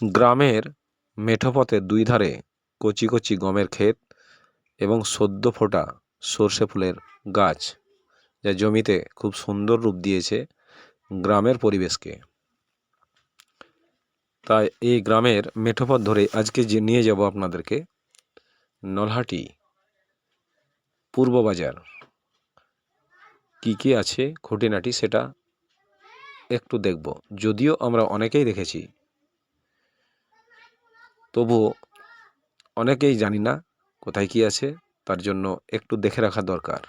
গ্রামের মেঠো পথের দুই ধারে কচি কচি গমের ক্ষেত এবং সদ্য ফোটা সর্ষে ফুলের গাছ, যা জমিতে খুব সুন্দর রূপ দিয়েছে গ্রামের পরিবেশকে। তাই এই গ্রামের মেঠোপথ ধরে আজকে যে নিয়ে যাব আপনাদেরকে, নলহাটি পূর্ব বাজার কী কী আছে, খুঁটিনাটি সেটা একটু দেখব। যদিও আমরা অনেকেই দেখেছি তবুও অনেকেই জানি না কোথায় কি আছে, তার জন্য একটু দেখে রাখা দরকার।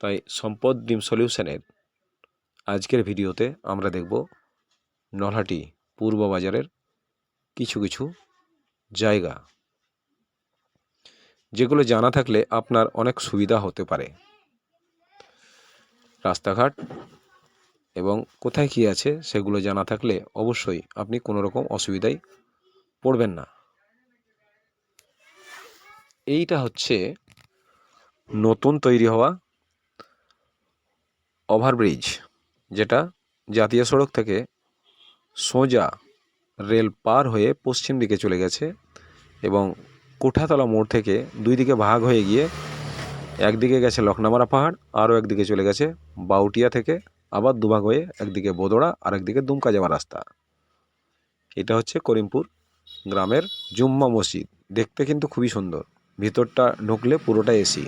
তাই সম্পদ ডিম সলিউশনের আজকের ভিডিওতে আমরা দেখব নলহাটি পূর্ব বাজারের কিছু কিছু জায়গা, যেগুলো জানা থাকলে আপনার অনেক সুবিধা হতে পারে। রাস্তাঘাট এবং কোথায় কী আছে সেগুলো জানা থাকলে অবশ্যই আপনি কোনো রকম অসুবিধায় পড়বেন না। এইটা হচ্ছে নতুন তৈরি হওয়া ওভারব্রিজ, যেটা জাতীয় সড়ক থেকে সোজা রেল পার হয়ে পশ্চিম দিকে চলে গেছে এবং কোঠাতলা মোড় থেকে দুই দিকে ভাগ হয়ে গিয়ে একদিকে গেছে লখনামারা পাহাড়, আরও একদিকে চলে গেছে বাউটিয়া থেকে আবার দুভাগ হয়ে একদিকে বোদড়া আর একদিকে দুমকা যাওয়ার রাস্তা। এটা হচ্ছে করিমপুর গ্রামের জুম্মা মসজিদ। দেখতে কিন্তু খুবই সুন্দর। ভিতরটা ঢুকলে পুরোটা এসি।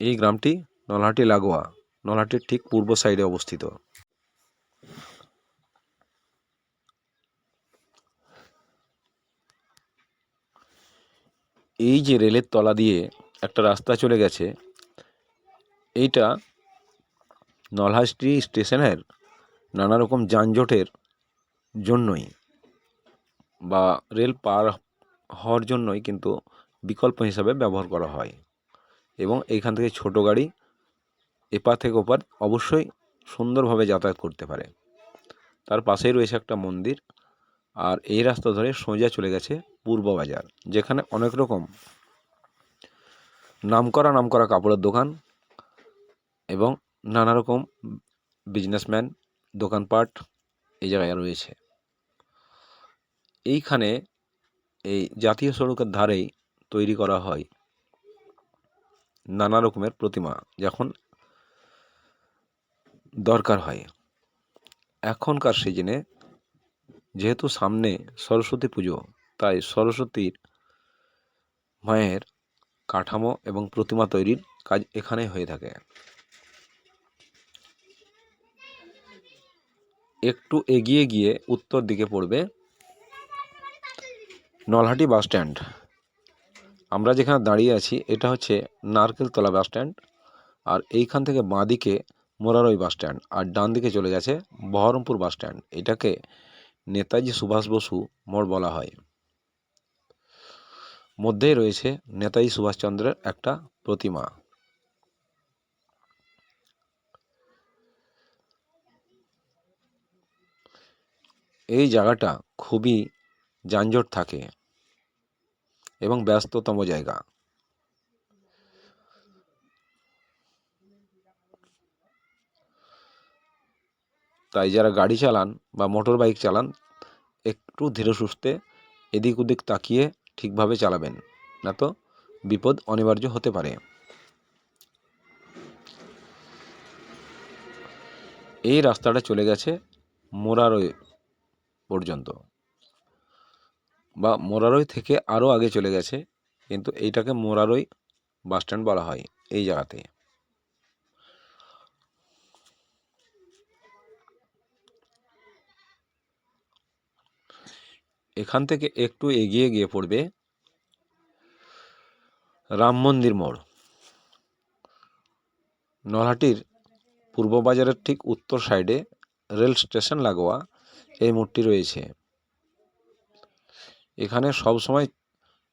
এই গ্রামটি নলহাটি লাগোয়া। নলহাটির ঠিক পূর্ব সাইডে অবস্থিত। এই যে রেলের তলা দিয়ে একটা রাস্তা চলে গেছে, এইটা নলহাটি স্টেশনের নানা রকম যানজটের জন্যই বা রেল পার হওয়ার জন্যই কিন্তু বিকল্প হিসাবে ব্যবহার করা হয় এবং এইখান থেকে ছোটো গাড়ি এপার থেকে ওপার অবশ্যই সুন্দরভাবে যাতায়াত করতে পারে। তার পাশেই রয়েছে একটা মন্দির। আর এই রাস্তা ধরে সোজা চলে গেছে পূর্ব বাজার, যেখানে অনেক রকম নামকরা নামকরা কাপড়ের দোকান এবং নানা রকম বিজনেসম্যান দোকানপাট এই জায়গায় রয়েছে। এইখানে এই জাতীয় সড়কের ধারেই তৈরি করা হয় নানা রকমের প্রতিমা যখন দরকার হয়। এখনকার সিজনে যেহেতু সামনে সরস্বতী পুজো, তাই সরস্বতীর মায়ের কাঠামো এবং প্রতিমা তৈরির কাজ এখানে হয়ে থাকে। একটু এগিয়ে গিয়ে উত্তর দিকে পড়বে নলহাটি বাস স্ট্যান্ড। আমরা যেখানে দাঁড়িয়ে আছি, এটা হচ্ছে নারকেলতলা বাস স্ট্যান্ড আর এইখান থেকে বাঁদিকে মোরারই বাস স্ট্যান্ড আর ডান দিকে চলে গেছে বহরমপুর বাস স্ট্যান্ড। এটাকে নেতাজি সুভাষ বসু মোড় বলা হয়। মধ্যেই রয়েছে নেতাজি সুভাষচন্দ্রের একটা প্রতিমা। এই জায়গাটা খুবই যানজট থাকে এবং ব্যস্ততম জায়গা। তাই যারা গাড়ি চালান বা মোটর বাইক চালান, একটু ধীরে সুস্থে এদিক ওদিক তাকিয়ে ঠিকভাবে চালাবেন, না তো? বিপদ অনিবার্য হতে পারে। এই রাস্তাটা চলে গেছে মোরারোয় পর্যন্ত। বা মোরারই থেকে আরও আগে চলে গেছে, কিন্তু এইটাকে মোরারই বাস স্ট্যান্ড বলা হয় এই জায়গাতে। এখান থেকে একটু এগিয়ে গিয়ে পড়বে রাম মন্দির মোড়। নলহাটির পূর্ব বাজারের ঠিক উত্তর সাইডে রেল স্টেশন লাগোয়া এই মোড়টি রয়েছে। এখানে সব সময়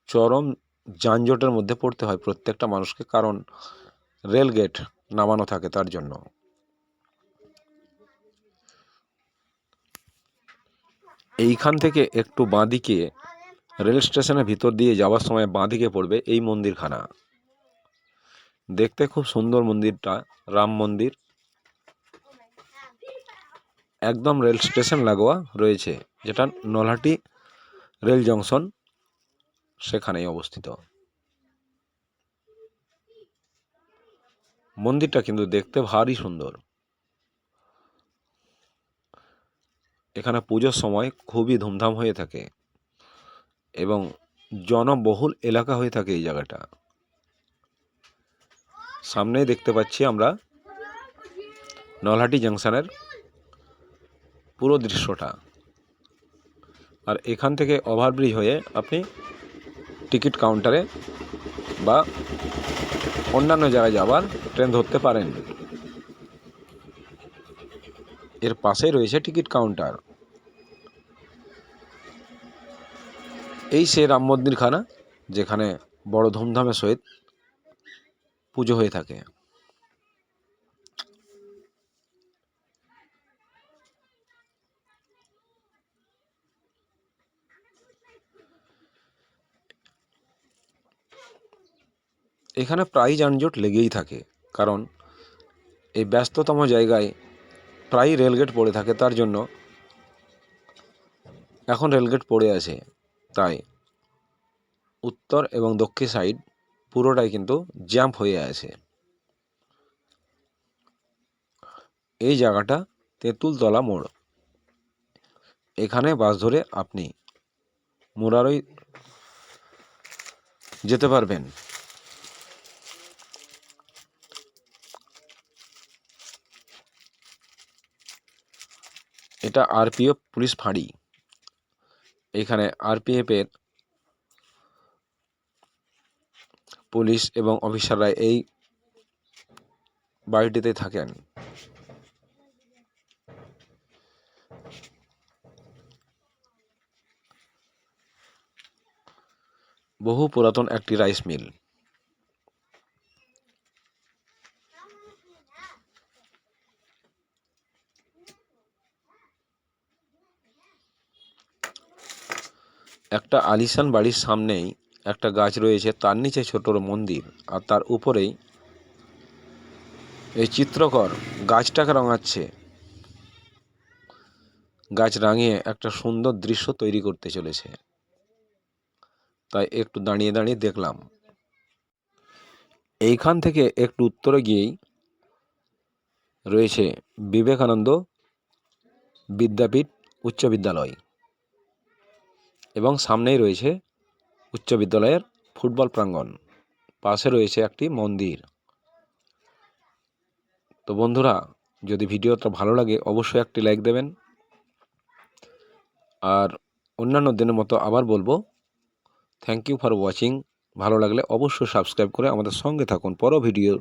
চরম যানজটের মধ্যে পড়তে হয় প্রত্যেকটা মানুষকে, কারণ রেল গেট নামানো থাকে তার জন্য। এইখান থেকে একটু বাঁদিকে রেল স্টেশনের ভিতর দিয়ে যাওয়ার সময় বাঁদিকে পড়বে এই মন্দিরখানা। দেখতে খুব সুন্দর মন্দিরটা, রাম মন্দির। একদম রেল স্টেশন লাগোয়া রয়েছে, যেটা নলহাটি রেল জংশন সেখানেই অবস্থিত। মন্দিরটা কিন্তু দেখতে ভারী সুন্দর। এখানে পুজোর সময় খুবই ধুমধাম হয়ে থাকে এবং জনবহুল এলাকা হয়ে থাকে এই জায়গাটা। সামনেই দেখতে পাচ্ছি আমরা নলহাটি জাংশনের পুরো দৃশ্যটা। আর এখান থেকে ওভারব্রিজ হয়ে আপনি টিকিট কাউন্টারে বা অন্যান্য জায়গায় যাওয়ার ট্রেন ধরতে পারেন। এর পাশে রয়েছে টিকিট কাউন্টার। এই সে রাম মন্দিরখানা, যেখানে বড় ধুমধামের সহিত পুজো হয়ে থাকে। এখানে প্রায় যানজট লেগেই থাকে, কারণ এই ব্যস্ততম জায়গায় প্রায়ই রেলগেট পড়ে থাকে তার জন্য। এখন রেলগেট পড়ে আছে, তাই উত্তর এবং দক্ষিণ সাইড পুরোটাই কিন্তু জ্যাম্প হয়ে আছে। এই জায়গাটা তেঁতুলতলা মোড়। এখানে বাস ধরে আপনি মুরারই যেতে পারবেন। এটা আরপিএফ পুলিশ ফাঁড়ি। এখানে আরপিএফের পুলিশ এবং অফিসাররা এই বাড়িটিতে থাকেন। বহু পুরাতন একটি রাইস মিল। একটা আলিশান বাড়ির সামনেই একটা গাছ রয়েছে, তার নিচে ছোট মন্দির আর তার উপরেই এই চিত্রকর গাছটাকে রঙাচ্ছে। গাছ রাঙিয়ে একটা সুন্দর দৃশ্য তৈরি করতে চলেছে। তাই একটু দাঁড়িয়ে দাঁড়িয়ে দেখলাম। এইখান থেকে একটু উত্তরে গিয়েই রয়েছে বিবেকানন্দ বিদ্যাপীঠ উচ্চ বিদ্যালয়। এবং সামনেই রয়েছে উচ্চ বিদ্যালয়ের ফুটবল প্রাঙ্গণ। পাশে রয়েছে একটি মন্দির। তো বন্ধুরা, যদি ভিডিওটা ভালো লাগে, অবশ্যই একটি লাইক দেবেন। আর অন্যান্য দিনের মতো আবার বলব থ্যাংক ইউ ফর ওয়াচিং ভালো লাগলে অবশ্যই সাবস্ক্রাইব করে আমাদের সঙ্গে থাকুন। পরও ভিডিওর